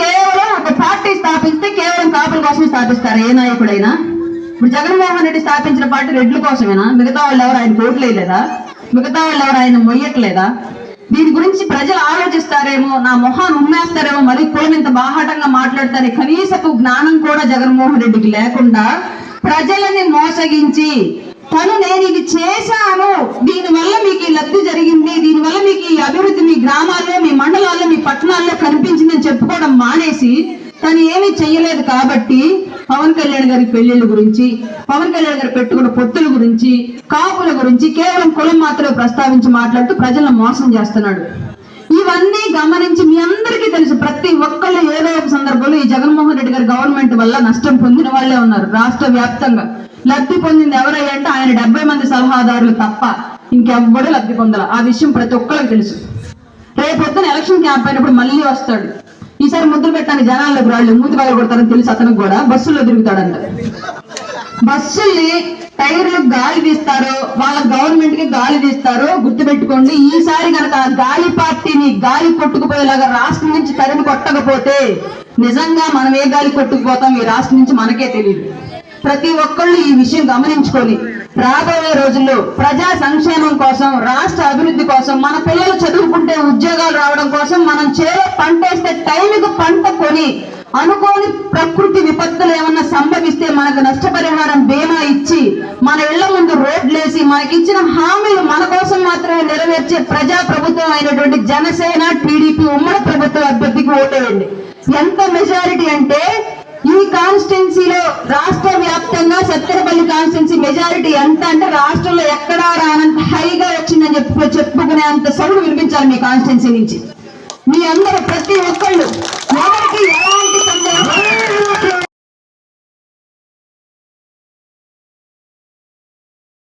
కేవలం ఒక పార్టీ స్థాపిస్తే కేవలం కాపుల కోసం స్థాపిస్తారు. ఏ నాయకుడైనా? ఇప్పుడు జగన్మోహన్ రెడ్డి స్థాపించిన పార్టీ రెడ్ల కోసమేనా? మిగతా వాళ్ళు ఎవరు ఆయన కోట్లేదా మిగతా వాళ్ళు ఎవరు ఆయన మొయ్యట్లేదా? దీని గురించి ప్రజలు ఆలోచిస్తారేమో నా మొహాన్ని ఉమ్మేస్తారేమో మరి కులం ఇంత బాహాటంగా మాట్లాడతారు కనీసపు జ్ఞానం కూడా జగన్మోహన్ రెడ్డికి లేకుండా ప్రజలని మోసగించి తను నేను ఇది చేశాను. దీని వల్ల మీకు ఈ లబ్ధి జరిగింది దీని వల్ల అభివృద్ధి మీ గ్రామాల్లో మీ మండలాల్లో మీ పట్టణాల్లో కనిపించిందని చెప్పుకోవడం మానేసి తను ఏమీ చెయ్యలేదు కాబట్టి పవన్ కళ్యాణ్ గారి పెళ్ళిళ్ళ గురించి పవన్ కళ్యాణ్ గారు పెట్టుకున్న పొత్తుల గురించి కాపుల గురించి కేవలం కులం మాత్రమే ప్రస్తావించి మాట్లాడుతూ ప్రజలను మోసం చేస్తున్నాడు. ఇవన్నీ గమనించి మీ అందరికీ తెలుసు ప్రతి ఒక్కళ్ళు ఏదో ఒక సందర్భంలో ఈ జగన్మోహన్ రెడ్డి గారి గవర్నమెంట్ వల్ల నష్టం పొందిన వాళ్ళే ఉన్నారు రాష్ట్ర వ్యాప్తంగా. లబ్ధి పొందింది ఎవరయ్యంటే ఆయన డెబ్బై మంది సలహాదారులు తప్ప. ఇంకెవ్వడు లబ్ధి పొందాల. ఆ విషయం ప్రతి ఒక్కరికి తెలుసు. రేపొద్దున ఎలక్షన్ క్యాంప్ అయినప్పుడు మళ్ళీ వస్తాడు. ఈసారి ముద్దులు పెట్టడానికి జనాల్లోకి రాళ్ళు మూతి పగల కొడతారని తెలుసు అతనికి కూడా. బస్సుల్లో తిరుగుతాడంట. బస్సుల్ని టైర్లు గాలి తీస్తారు వాళ్ళ గవర్నమెంట్కి గాలి తీస్తారు గుర్తుపెట్టుకోండి. ఈసారి కనుక గాలి పార్టీని గాలి కొట్టుకుపోయేలాగా రాష్ట్రం నుంచి తరిమి కొట్టకపోతే నిజంగా మనం ఏ గాలి కొట్టుకుపోతాం ఈ రాష్ట్రం నుంచి మనకే తెలియదు ప్రతి ఒక్కళ్ళు ఈ విషయం గమనించుకొని రాబోయే రోజుల్లో ప్రజా సంక్షేమం కోసం రాష్ట్ర అభివృద్ధి కోసం మన పిల్లలు చదువుకుంటే ఉద్యోగాలు రావడం కోసం మనం చేలో పంట వేస్తే పంట కొని అనుకోని ప్రకృతి విపత్తులు ఏమన్నా సంభవిస్తే మనకు నష్టపరిహారం బీమా ఇచ్చి మన ఇళ్ళ ముందు రోడ్లేసి మనకిచ్చిన హామీలు మన కోసం మాత్రమే నెరవేర్చే ప్రజా ప్రభుత్వం అయినటువంటి జనసేన టీడీపీ ఉమ్మడి ప్రభుత్వ అభ్యర్థికి ఓటేయండి. ఎంత మెజారిటీ అంటే ఈ కాన్స్టిట్యున్సీలో రాష్ట్ర వ్యాప్తంగా సత్తెనపల్లి కాన్స్టిట్యున్సీ మెజారిటీ ఎంత అంటే రాష్ట్రంలో ఎక్కడా రానంత హైగా వచ్చిందని చెప్పు చెప్పుకునే అంత సౌండ్ వినిపించాలి మీ కాన్స్టిట్యున్సీ నుంచి. మీ అందరూ ప్రతి ఒక్కరు